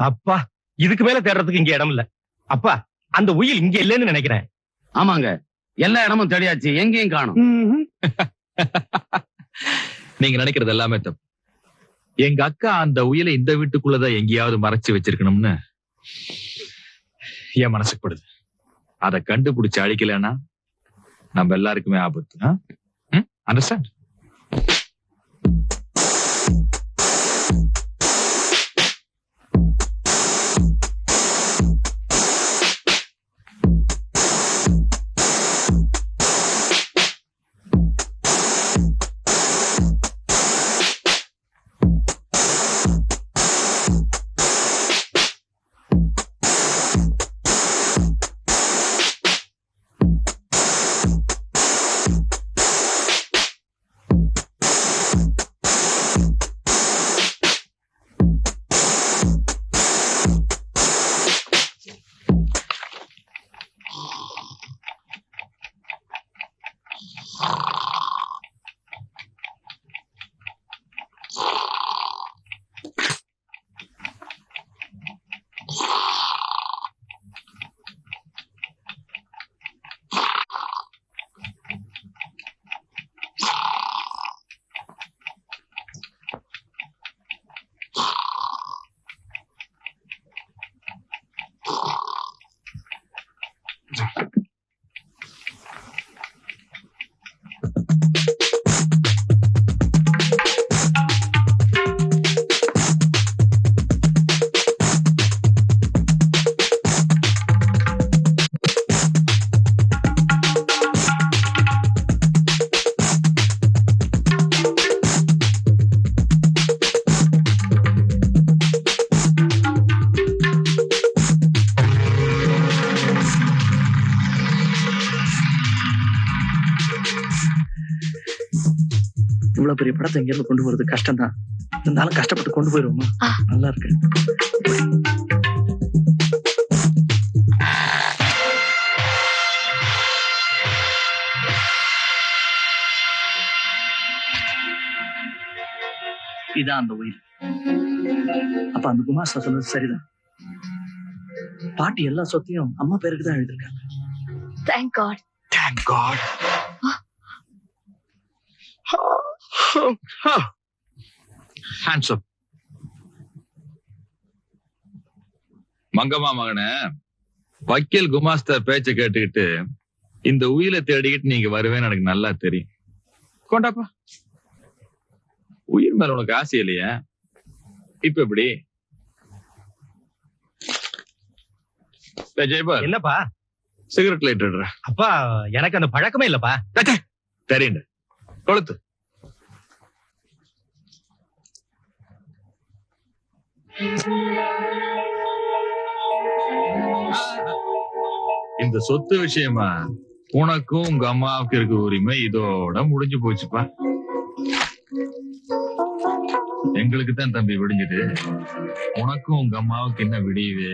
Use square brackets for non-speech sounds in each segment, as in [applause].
அப்பா இதுக்கு மேல தேடுறதுக்கு இங்க இடம் இல்ல அப்பா அந்த உயில் இங்க இல்லைன்னு நினைக்கிறேன். ஆமாங்க. எல்லா இடமும் தேடியாச்சு. எங்கேயும் காணும். [laughs] நீங்க நினைக்கிறது எல்லாமே தப்பு. எங்க அக்கா அந்த உயிலை இந்த வீட்டுக்குள்ளதான் எங்கேயாவது மறைச்சு வச்சிருக்கணும்னு என் மனசுக்கு படுது. அதை கண்டுபிடிச்சு அழிக்கலைன்னா நம்ம எல்லாருக்குமே ஆபத்து. அண்டர்ஸ்டாண்ட் இவ்வளவு பெரிய படத்தை இங்க இருந்து கொண்டு போறது கஷ்டம் தான் இருந்தாலும் கஷ்டப்பட்டு கொண்டு போயிருவோமா? ஆ. நல்லா இருக்கு. இதான் அந்த உயிர். அப்ப அந்த குமாஸ்தா சொன்னது சரிதான். பாட்டி எல்லா சொத்தையும் அம்மா பேருக்கு தான் எழுதிருக்காங்க thank god Thank God. [laughs] Up. Mangamma மகனே வக்கீல் குமாஸ்தர் பேச்ச கேட்டுக்கிட்டு இந்த உயிரை தேடிக்கிட்டு நீங்க வருவேன்னு எனக்கு நல்லா தெரியும். கொண்டாப்பா. உயிர் மேல உனக்கு ஆசை இல்லையா? இப்ப எப்படி? ஜெயபால். என்னப்பா? சிகரெட் லைட் அப்பா எனக்கு அந்த பழக்கமே இல்லப்பா. தெரியுண்டு கொளுத்து. இந்த சொத்து விஷயமா? உனக்கும் உங்க அம்மாவுக்கு இருக்க உரிமை இதோட முடிஞ்சு போச்சுப்பா. எங்களுக்கு தான் தம்பி விடிஞ்சது. உனக்கும் உங்க அம்மாவுக்கு என்ன விடியுது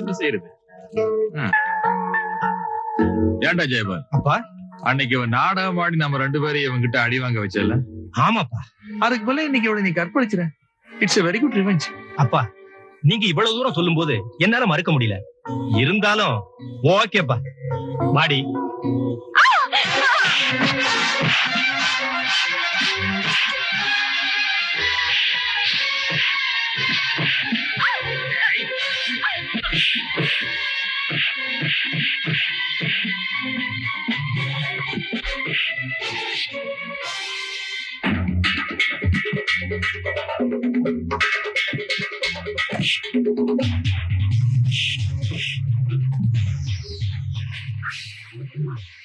என்ன செய்யறது ஏன்டா ஜெயபால்? அப்பா அன்னைக்கு இவன் நாடகம் ஆடி நம்ம ரெண்டு பேரையும் இவன்கிட்ட அடி வாங்க வச்சல ஆமாப்பா. அதுக்கு பதிலா இன்னைக்கு இவளை நீ கற்பழிச்சிட it's a very good revenge அப்பா நீங்க இவ்வளவு தூரம் சொல்லும்போது என்னால மறுக்க முடியல. இருந்தாலும் ஓகேப்பா. வாடி. Thank you.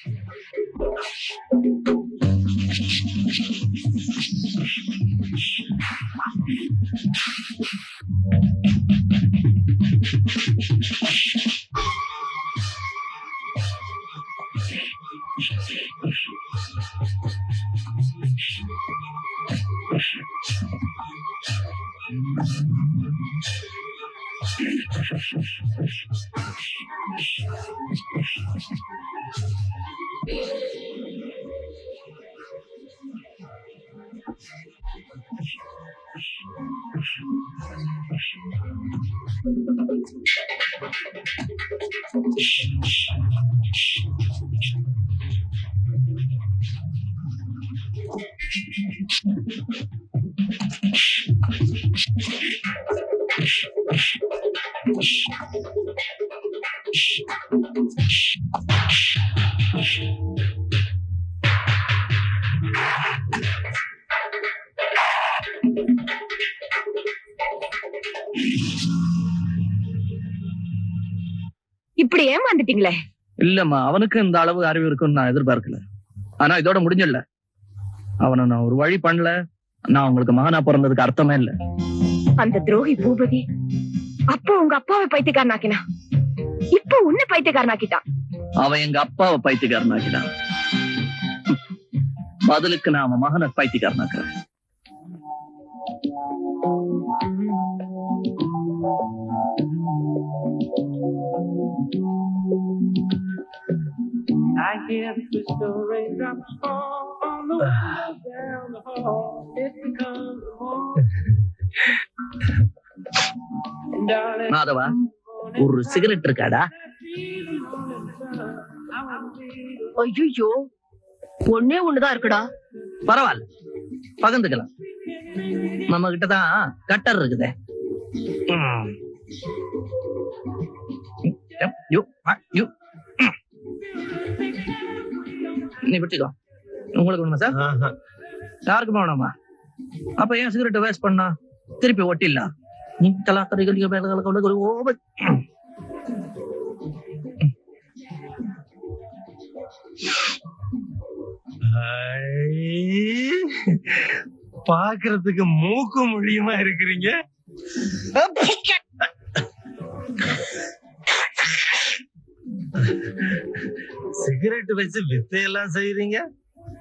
Thank you. இப்படி ஏமாந்துட்டீங்களே? இல்லம்மா அவனுக்கு இந்த அளவு அறிவு இருக்குன்னு நான் எதிர்பார்க்கல. ஆனா இதோட முடிஞ்சிடல. அவனை நான் ஒரு வழி பண்ணல. நான் உங்களுக்கு மகனா பிறந்ததுக்கு அர்த்தமே இல்ல. அந்த துரோகி பூபதி அப்போ உங்க அப்பாவை பைத்தியக்காரனாக்கினா? இப்போ உன்னை பைத்தியக்காரனாக்கிட்டான் அவன் எங்க அப்பாவை பைத்தியக்காரனாக்கிட்டான். பதிலுக்கு நான் அவன் மகனை பைத்தியக்காரனாக்குறேன். The crystal raindrops fall on the window down the hall. It becomes the morning. மாதவா ஒரு சிகரெட் இருக்காடா ஐயோ ஒன்னே ஒண்ணுதான் இருக்குடா பரவாயில்ல பகிர்ந்துக்கலாம் நம்ம கிட்டதான் கட்டர் இருக்குதே யோ. நீ விட்டுக்கோ. உங்களுக்கு வேணுமா சார். யாருக்குமே வேணாமா? அப்ப ஏன் சிகரெட் வேஸ்ட் பண்ணா? திருப்பி ஒட்டிடலாம் பாக்குறதுக்கு மூக்கு மொழியுமா இருக்கிறீங்க? சிகரெட் வச்சு வித்தையெல்லாம் செய்யறீங்க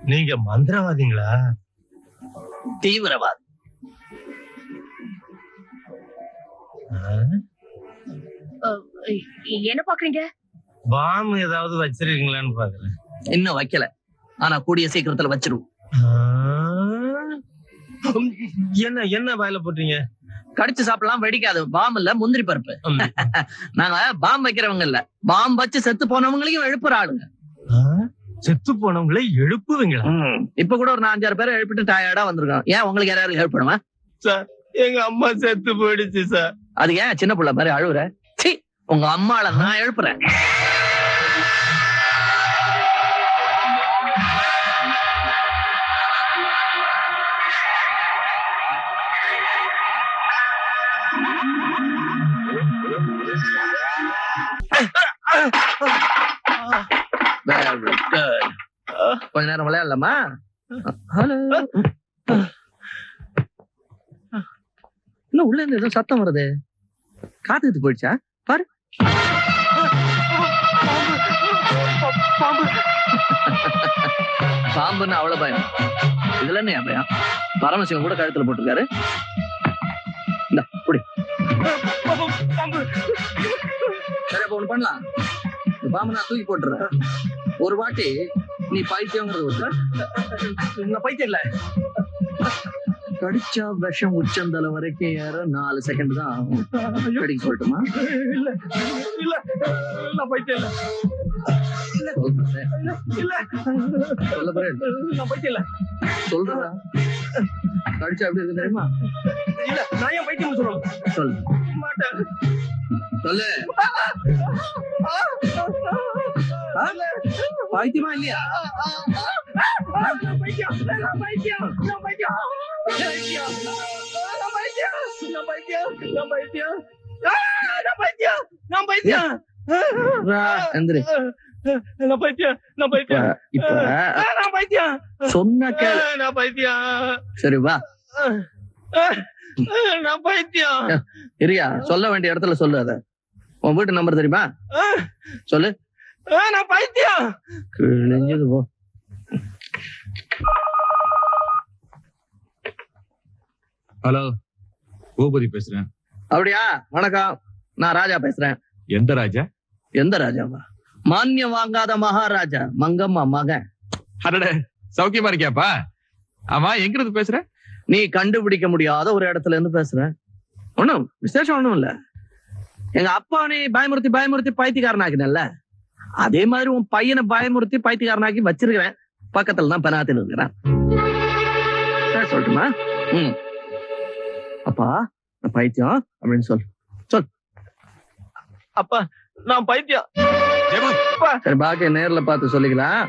நீங்க மந்திரவாதிங்களா? தீவிரவாதி. ஆ? என்ன பாக்குறீங்க? பாம் ஏதாவது வச்சிருக்கீங்களான்னு பாக்குறேன். இன்னும் வைக்கல. ஆனா கூடிய சீக்கிரத்துல வச்சிருவோம். என்ன என்ன வாயில போட்டீங்க? கடிச்சு சாப்பிடலாம் வெடிக்காது. பாம் இல்ல முந்திரி பருப்பு. நாங்க பாம் வைக்கிறவங்க இல்ல. பாம் வச்சு செத்து போனவங்களையும் எழுப்புற ஆளுங்க? செத்து போனவங்களை எழுப்புவீங்களா? இப்ப கூட ஒரு நாலஞ்சாறு பேரை எழுப்பிட்டு டயர்டா வந்திருக்கோம். ஏன் உங்களுக்கு யாராவது எழுப்பணுமா எங்க அம்மா செத்து போயிடுச்சு சார். அது ஏன் சின்ன புள்ள மாதிரி அழுவுற? சீ உங்க அம்மாள நான் எழுப்புறேன். Very good. கொஞ்ச நேரம் விளையாடலாமா? ஹலோ. இன்னும் உள்ள இருந்து ஏதோ சத்தம் வருது. காத்துக்கிட்டு போயிடுச்சா? பாரு. பாம்புன்னு அவ்வளவு பயம். இதுல என்ன என் பயம்? பரமசிவன் கூட கழுத்துல போட்டிருக்காரு. இந்த குடி. சரி அப்ப ஒண்ணு பண்ணலாம். பாம்பு நான் தூக்கி போட்டுறேன். ஒரு வாட்டி நீ பைத்தியங்கிறது நான் பைத்தியம் இல்ல. கடிச்சா விஷம் உச்சந்தலை வரைக்கும் ஏற நாலு செகண்ட் தான் கடிக்க சொல்லட்டுமா? இல்ல. இல்ல. நான் பைத்தியம் இல்ல. சொல்றேன். சொல்றா. கடிச்சா எப்படி இருக்கு தெரியுமா? இல்ல. நான் ஏன் பைத்தியம் சொல்லுவேன் சொல்லு. சொல்லு? பைத்தியமா இல்லையா? சொன்ன சரி வா. நான் பைத்தியம். இரியா சொல்ல வேண்டிய இடத்துல சொல்லு அத. உன் வீட்டு நம்பர் தெரியுமா? சொல்லு. நான் பைத்தியம். கிழிஞ்சது போ. ஹலோ பூபதி பேசுறேன். அப்படியா? வணக்கம். நான் ராஜா பேசுறேன். எந்த ராஜா? எந்த ராஜாவா? மானியம் வாங்காத மகாராஜா. மங்கம்மா மகன். அடடே சௌக்கியமா இருக்கியாப்பா? ஆமா எங்க இருந்து பேசுற? நீ கண்டுபிடிக்க முடியாத ஒரு இடத்துல இருந்து பேசுற. ஒண்ணும் விசேஷம் ஒண்ணும் இல்ல. எங்க அப்பா நீ பயமுறுத்தி பயமுறுத்தி பைத்தியக்காரனாக்கினல்ல அதே மாதிரி உன் பையனை பயமுறுத்தி பைத்தியக்காரனாக்கி வச்சிருக்கிறேன். பக்கத்துல தான் பெனாத்தில் இருக்கிறான். சொல்லட்டுமா? ம். அப்பா நான் பைத்தியம் அப்படின்னு சொல். அப்பா நான் பைத்தியம். சரி பாக்கி நேர்ல பார்த்து சொல்லிக்கலாம்.